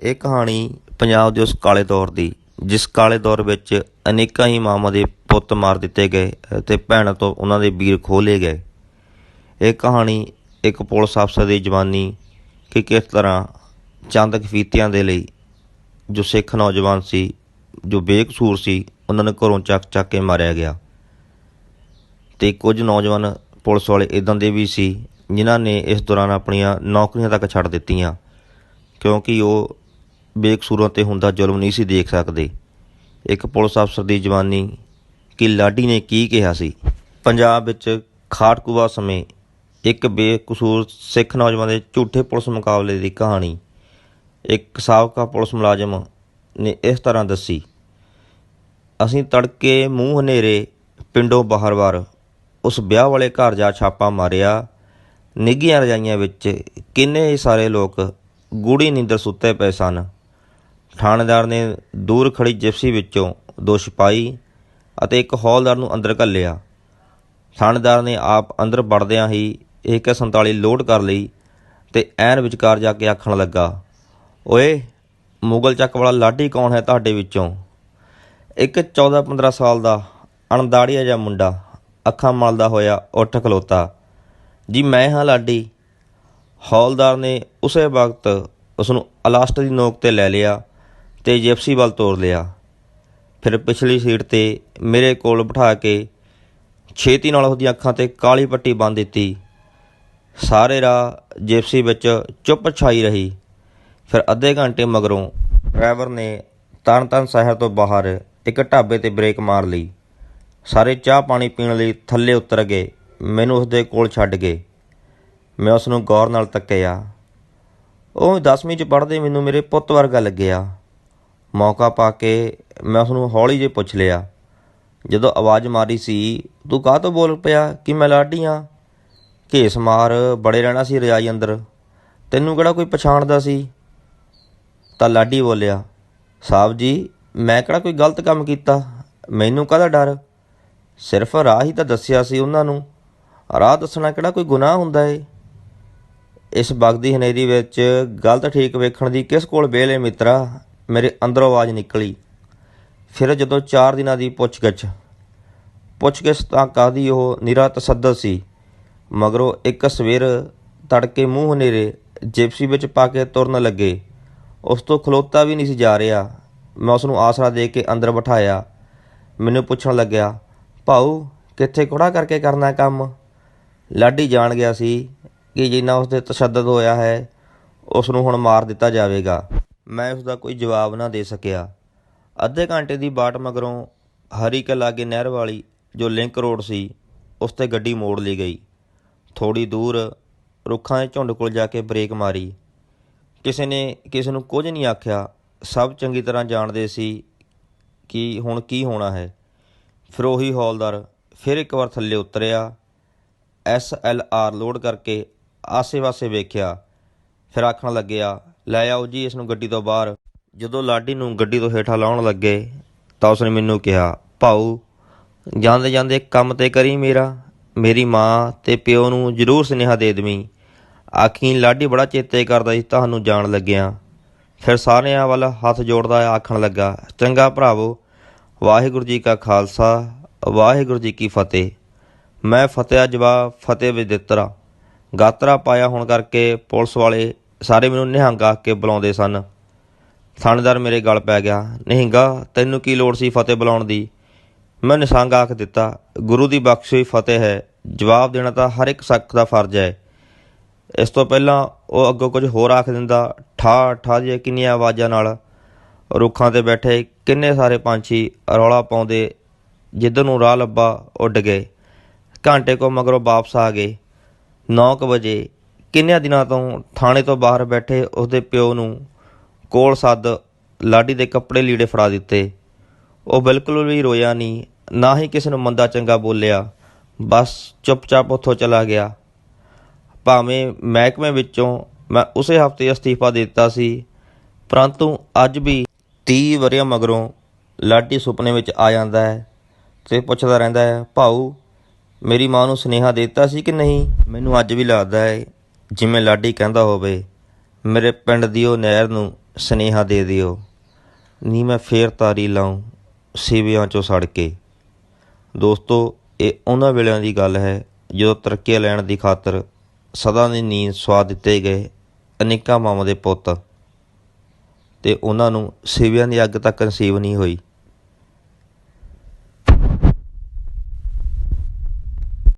ਇਹ ਕਹਾਣੀ ਪੰਜਾਬ ਦੇ ਉਸ ਕਾਲੇ ਦੌਰ ਦੀ, ਜਿਸ ਕਾਲੇ ਦੌਰ ਵਿੱਚ ਅਨੇਕਾਂ ਹੀ ਮਾਵਾਂ ਦੇ ਪੁੱਤ ਮਾਰ ਦਿੱਤੇ ਗਏ ਅਤੇ ਭੈਣਾਂ ਤੋਂ ਉਹਨਾਂ ਦੇ ਵੀਰ ਖੋਹ ਲਏ ਗਏ। ਇਹ ਕਹਾਣੀ ਇੱਕ ਪੁਲਿਸ ਅਫਸਰ ਦੀ ਜਵਾਨੀ ਕਿ ਕਿਸ ਤਰ੍ਹਾਂ ਚੰਦ ਕਫੀਤਿਆਂ ਦੇ ਲਈ ਜੋ ਸਿੱਖ ਨੌਜਵਾਨ ਸੀ, ਜੋ ਬੇਕਸੂਰ ਸੀ, ਉਹਨਾਂ ਨੂੰ ਘਰੋਂ ਚੱਕ ਚੱਕ ਕੇ ਮਾਰਿਆ ਗਿਆ। ਤੇ ਕੁਝ ਨੌਜਵਾਨ ਪੁਲਿਸ ਵਾਲੇ ਇਦਾਂ ਦੇ ਵੀ ਸੀ, ਜਿਨ੍ਹਾਂ ਨੇ ਇਸ ਦੌਰਾਨ ਆਪਣੀਆਂ ਨੌਕਰੀਆਂ ਤੱਕ ਛੱਡ ਦਿੱਤੀਆਂ, ਕਿਉਂਕਿ ਉਹ ਬੇਕਸੂਰਾਂ ਤੇ ਹੁੰਦਾ ਜ਼ੁਲਮ ਨਹੀਂ ਸੀ ਦੇਖ ਸਕਦੇ। ਇੱਕ ਪੁਲਿਸ ਅਫਸਰ ਦੀ ਜਵਾਨੀ ਕਿ ਲਾਡੀ ਨੇ ਕੀ ਕਿਹਾ ਸੀ? ਪੰਜਾਬ ਵਿੱਚ ਖਾੜਕੂਵਾ ਸਮੇਂ ਇੱਕ ਬੇਕਸੂਰ ਸਿੱਖ ਨੌਜਵਾਨ ਦੇ ਝੂਠੇ ਪੁਲਿਸ ਮੁਕਾਬਲੇ ਦੀ ਕਹਾਣੀ ਇੱਕ ਸਾਬਕਾ ਪੁਲਿਸ ਮੁਲਾਜ਼ਮ ਨੇ ਇਸ ਤਰ੍ਹਾਂ ਦੱਸੀ, ਅਸੀਂ ਤੜਕੇ ਮੂੰਹ ਹਨੇਰੇ ਪਿੰਡੋਂ ਬਾਹਰ-ਬਾਹਰ ਉਸ ਵਿਆਹ ਵਾਲੇ ਘਰ ਜਾ ਛਾਪਾ ਮਾਰਿਆ। ਨਿੱਘੀਆਂ ਰਜਾਈਆਂ ਵਿੱਚ ਕਿੰਨੇ ਸਾਰੇ ਲੋਕ ਗੂੜੀ ਨੀਂਦਰ ਸੁੱਤੇ ਪਏ ਸਨ। ਥਾਣੇਦਾਰ ਨੇ ਦੂਰ ਖੜੀ ਜਿਪਸੀ ਵਿੱਚੋਂ ਦੋ ਸਿਪਾਹੀ ਅਤੇ ਇੱਕ ਹੌਲਦਾਰ ਨੂੰ ਅੰਦਰ ਘੱਲਿਆ ਥਾਣੇਦਾਰ ਨੇ ਆਪ ਅੰਦਰ ਵੜਦਿਆਂ ਹੀ AK47 ਲੋਡ ਕਰ ਲਈ ਤੇ ਐਨ ਵਿਚਕਾਰ ਜਾ ਕੇ ਆਖਣ ਲੱਗਾ, ਓਏ, ਮੁਗਲ ਚੱਕ ਵਾਲਾ ਲਾਡੀ ਕੌਣ ਹੈ ਤੁਹਾਡੇ ਵਿੱਚੋਂ? ਇੱਕ 14-15 ਸਾਲ ਦਾ ਅਣਦਾੜੀਆ ਜਿਹਾ ਮੁੰਡਾ, ਅੱਖਾਂ ਮਲਦਾ ਹੋਇਆ, ਉੱਠ ਖਲੋਤਾ। ਜੀ, ਮੈਂ ਹਾਂ ਲਾਡੀ। ਹੌਲਦਾਰ ਨੇ ਉਸੇ ਵਕਤ ਉਸ ਨੂੰ ਅਲਾਸਟ ਦੀ ਨੋਕ ਤੇ ਲੈ ਲਿਆ। ਤੇ ਜਿਪਸੀ ਵੱਲ ਤੋਰ ਲਿਆ। ਫਿਰ ਪਿਛਲੀ ਸੀਟ ਤੇ ਮੇਰੇ ਕੋਲ ਬਿਠਾ ਕੇ ਛੇਤੀ ਨਾਲ ਉਹਦੀਆਂ ਅੱਖਾਂ ਤੇ ਕਾਲੀ ਪੱਟੀ ਬੰਨ੍ਹ ਦਿੱਤੀ। ਸਾਰੇ ਰਾਹ ਜਿਪਸੀ ਵਿੱਚ ਚੁੱਪ ਛਾਈ ਰਹੀ। ਫਿਰ ਅੱਧੇ ਘੰਟੇ ਮਗਰੋਂ ਡਰਾਈਵਰ ਨੇ ਤਰਨਤਾਰਨ ਸ਼ਹਿਰ ਤੋਂ ਬਾਹਰ ਇੱਕ ਢਾਬੇ ਤੇ ਬ੍ਰੇਕ ਮਾਰ ਲਈ। ਸਾਰੇ ਚਾਹ ਪਾਣੀ ਪੀਣ ਲਈ ਥੱਲੇ ਉਤਰ ਗਏ। ਮੈਨੂੰ ਉਸਦੇ ਕੋਲ ਛੱਡ ਗਏ। ਮੈਂ ਉਸ ਨੂੰ ਗੌਰ ਨਾਲ ਤੱਕਿਆ। ਉਹ 10ਵੀਂ ਚ ਪੜ੍ਹਦੇ ਮੈਨੂੰ ਮੇਰੇ ਪੁੱਤ ਵਰਗਾ ਲੱਗਿਆ। ਮੌਕਾ ਪਾ ਕੇ ਮੈਂ ਉਸ ਨੂੰ ਹੌਲੀ ਜਿਹੀ ਪੁੱਛ ਲਿਆ, ਜਦੋਂ ਆਵਾਜ਼ ਮਾਰੀ ਸੀ, ਤੂੰ ਕਾਹ ਤੋਂ ਬੋਲ ਪਿਆ? ਕਿ ਮੈਂ ਲਾਡੀ ਹਾਂ ਘੇਸ ਮਾਰ, ਬੜੇ ਰਹਿਣਾ ਸੀ ਰਜਾਈ ਅੰਦਰ। ਤੈਨੂੰ ਕਿਹੜਾ ਕੋਈ ਪਛਾਣਦਾ ਸੀ? ਤਾਂ ਲਾਡੀ ਬੋਲਿਆ ਸਾਹਿਬ ਜੀ, ਮੈਂ ਕਿਹੜਾ ਕੋਈ ਗਲਤ ਕੰਮ ਕੀਤਾ? ਮੈਨੂੰ ਕਾਹਦਾ ਡਰ? ਸਿਰਫ ਰਾਹ ਹੀ ਤਾਂ ਦੱਸਿਆ ਸੀ ਉਹਨਾਂ ਨੂੰ। ਰਾਹ ਦੱਸਣਾ ਕਿਹੜਾ ਕੋਈ ਗੁਨਾਹ ਹੁੰਦਾ ਏ? ਇਸ ਬਗਦੀ ਹਨੇਰੀ ਵਿੱਚ ਗਲਤ ਠੀਕ ਵੇਖਣ ਦੀ ਕਿਸ ਕੋਲ ਵੇਲ ਏ ਮਿੱਤਰਾ? ਮੇਰੇ ਅੰਦਰੋਂ ਆਵਾਜ਼ ਨਿਕਲੀ। ਫਿਰ ਜਦੋਂ 4 ਦਿਨਾਂ ਦੀ ਪੁੱਛਗਿੱਛ ਪੁੱਛਗਿੱਛ ਤਾਂ ਕਾਦੀ ਉਹ ਨਿਰਾ ਤਸੱਦਦ ਸੀ, ਮਗਰੋਂ ਇੱਕ ਸਵੇਰ ਤੜਕੇ ਮੂੰਹ ਹਨੇਰੇ ਜਿਪਸੀ ਵਿੱਚ ਪਾ ਕੇ ਤੁਰਨ ਲੱਗੇ। ਉਸ ਤੋਂ ਖਲੋਤਾ ਵੀ ਨਹੀਂ ਸੀ ਜਾ ਰਿਹਾ। ਮੈਂ ਉਸ ਨੂੰ ਆਸਰਾ ਦੇ ਕੇ ਅੰਦਰ ਬਿਠਾਇਆ। ਮੈਨੂੰ ਪੁੱਛਣ ਲੱਗਿਆ, ਭਾਊ, ਕਿੱਥੇ ਕੋੜਾ ਕਰਕੇ ਕਰਨਾ ਕੰਮ? ਲਾਡੀ ਜਾਣ ਗਿਆ ਸੀ ਕਿ ਜਿੰਨਾ ਉਸ ਤੇ ਤਸ਼ੱਦਦ ਹੋਇਆ ਹੈ ਉਸ ਨੂੰ ਹੁਣ ਮਾਰ ਦਿੱਤਾ ਜਾਵੇਗਾ। ਮੈਂ ਉਸ ਦਾ ਕੋਈ ਜਵਾਬ ਨਾ ਦੇ ਸਕਿਆ। ਅੱਧੇ ਘੰਟੇ ਦੀ ਬਾਟ ਮਗਰੋਂ ਹਰੀ ਕੇ ਲਾਗੇ ਨਹਿਰ ਵਾਲੀ ਜੋ ਲਿੰਕ ਰੋਡ ਸੀ, ਉਸ ਤੇ ਗੱਡੀ ਮੋੜ ਲਈ ਗਈ। ਥੋੜੀ ਦੂਰ ਰੁੱਖਾਂ ਦੇ ਝੁੰਡ ਕੋਲ ਜਾ ਕੇ ਬ੍ਰੇਕ ਮਾਰੀ। ਕਿਸੇ ਨੇ ਕਿਸੇ ਨੂੰ ਕੁਝ ਨਹੀਂ ਆਖਿਆ। ਸਭ ਚੰਗੀ ਤਰ੍ਹਾਂ ਜਾਣਦੇ ਸੀ ਕਿ ਹੁਣ ਕੀ ਹੋਣਾ ਹੈ। ਫਿਰ ਉਹੀ ਹੌਲਦਾਰ ਫਿਰ ਇੱਕ ਵਾਰ ਥੱਲੇ ਉਤਰਿਆ। ਐਸ ਐਲ ਆਰ ਲੋਡ ਕਰਕੇ ਆਸੇ-ਪਾਸੇ ਵੇਖਿਆ। ਫਿਰ ਆਖਣ ਲੱਗਿਆ ਲੈ ਆਓ ਜੀ ਇਸ ਨੂੰ ਗੱਡੀ ਤੋਂ ਬਾਹਰ। ਜਦੋਂ ਲਾਡੀ ਨੂੰ ਗੱਡੀ ਤੋਂ ਹੇਠਾਂ ਲਾਉਣ ਲੱਗੇ, ਤਾਂ ਉਸਨੇ ਮੈਨੂੰ ਕਿਹਾ, ਭਾਊ, ਜਾਂਦੇ ਜਾਂਦੇ ਕੰਮ ਤੇ ਕਰੀ ਮੇਰਾ। ਮੇਰੀ ਮਾਂ ਤੇ ਪਿਓ ਨੂੰ ਜ਼ਰੂਰ ਸੁਨੇਹਾ ਦੇ ਦਵੀਂ। ਆਖੀ ਲਾਡੀ ਬੜਾ ਚੇਤੇ ਕਰਦਾ ਸੀ, ਤੁਹਾਨੂੰ ਜਾਣ ਲੱਗਿਆ। ਫਿਰ ਸਾਰਿਆਂ ਵੱਲ ਹੱਥ ਜੋੜਦਾ ਆਖਣ ਲੱਗਾ, ਚੰਗਾ ਭਰਾਵੋ, ਵਾਹਿਗੁਰੂ ਜੀ ਕਾ ਖਾਲਸਾ, ਵਾਹਿਗੁਰੂ ਜੀ ਕੀ ਫਤਿਹ। ਮੈਂ ਫਤਿਹ ਜਵਾਬ ਫਤਿਹ ਵਿੱਚ ਗਾਤਰਾ ਪਾਇਆ ਹੋਣ ਕਰਕੇ ਪੁਲਿਸ ਵਾਲੇ ਸਾਰੇ ਮੈਨੂੰ ਨਿਹੰਗ ਆਖ ਕੇ ਬੁਲਾਉਂਦੇ ਸਨ। ਥਾਣੇਦਾਰ ਮੇਰੇ ਗਲ ਪੈ ਗਿਆ। ਨਿਹੰਗਾ, ਤੈਨੂੰ ਕੀ ਲੋੜ ਸੀ ਫਤਿਹ ਬੁਲਾਉਣ ਦੀ? ਮੈਂ ਨਿਸੰਗ ਆਖ ਦਿੱਤਾ, ਗੁਰੂ ਦੀ ਬਖਸ਼ੀ ਹੋਈ ਫਤਿਹ ਹੈ। ਜਵਾਬ ਦੇਣਾ ਤਾਂ ਹਰ ਇੱਕ ਸਿੱਖ ਦਾ ਫਰਜ਼ ਹੈ। ਇਸ ਤੋਂ ਪਹਿਲਾਂ ਉਹ ਅੱਗੋਂ ਕੁਝ ਹੋਰ ਆਖ ਦਿੰਦਾ ਠਾ ਠਾ ਜਿਹੀਆਂ ਕਿੰਨੀਆਂ ਆਵਾਜ਼ਾਂ ਨਾਲ। ਰੁੱਖਾਂ ਤੇ ਬੈਠੇ ਕਿੰਨੇ ਸਾਰੇ ਪੰਛੀ ਰੌਲਾ ਪਾਉਂਦੇ, ਜਿੱਧਰ ਨੂੰ ਰਾਹ ਲੱਭਾ, ਉੱਡ ਗਏ। ਘੰਟੇ ਕੋ ਮਗਰੋਂ ਵਾਪਸ ਆ ਗਏ। 9:00 ਵਜੇ ਕਿੰਨਿਆਂ ਦਿਨਾਂ ਤੋਂ ਥਾਣੇ ਤੋਂ ਬਾਹਰ ਬੈਠੇ ਉਸਦੇ ਪਿਓ ਨੂੰ ਕੋਲ ਸੱਦ ਲਾਡੀ ਦੇ ਕੱਪੜੇ ਲੀੜੇ ਫੜਾ ਦਿੱਤੇ। ਉਹ ਬਿਲਕੁਲ ਵੀ ਰੋਇਆ ਨਹੀਂ, ਨਾ ਹੀ ਕਿਸੇ ਨੂੰ ਮੰਦਾ ਚੰਗਾ ਬੋਲਿਆ। ਬਸ ਚੁੱਪਚਾਪ ਉੱਥੋਂ ਚਲਾ ਗਿਆ। ਭਾਵੇਂ ਮਹਿਕਮੇ ਵਿੱਚੋਂ ਮੈਂ ਉਸੇ ਹਫ਼ਤੇ ਅਸਤੀਫਾ ਦੇ ਦਿੱਤਾ ਸੀ, ਪਰੰਤੂ ਅੱਜ ਵੀ 30 ਵਰਿਆਂ ਮਗਰੋਂ ਲਾਡੀ ਸੁਪਨੇ ਵਿੱਚ ਆ ਜਾਂਦਾ ਹੈ ਤੇ ਪੁੱਛਦਾ ਰਹਿੰਦਾ ਹੈ, ਭਾਊ, ਮੇਰੀ ਮਾਂ ਨੂੰ ਸੁਨੇਹਾ ਦੇ ਦਿੱਤਾ ਸੀ ਕਿ ਨਹੀਂ? ਮੈਨੂੰ ਅੱਜ ਵੀ ਲੱਗਦਾ ਹੈ ਜਿਵੇਂ ਲਾਡੀ ਕਹਿੰਦਾ ਹੋਵੇ, ਮੇਰੇ ਪਿੰਡ ਦੀ ਉਹ ਨਹਿਰ ਨੂੰ, ਸਨੇਹਾ ਦੇ ਦਿਓ। ਨੀ ਮੈਂ ਫੇਰ ਤਾਰੀ ਲਾਉਂ ਸਿਵਿਆਂ ਚੋਂ ਸੜ ਕੇ। ਦੋਸਤੋ, ਇਹ ਉਹਨਾਂ ਵੇਲਿਆਂ ਦੀ ਗੱਲ ਹੈ, ਜਦੋਂ ਤਰੱਕੀ ਲੈਣ ਦੀ ਖਾਤਰ ਸਦਾ ਦੀ ਨੀਂਦ ਸਵਾ ਦਿੱਤੇ ਗਏ ਅਨੇਕਾਂ ਮਾਵਾਂ ਦੇ ਪੁੱਤ। ਤੇ ਉਹਨਾਂ ਨੂੰ ਸਿਵਿਆਂ ਦੀ ਅੱਗ ਤੱਕ ਨਸੀਬ ਨਹੀਂ ਹੋਈ।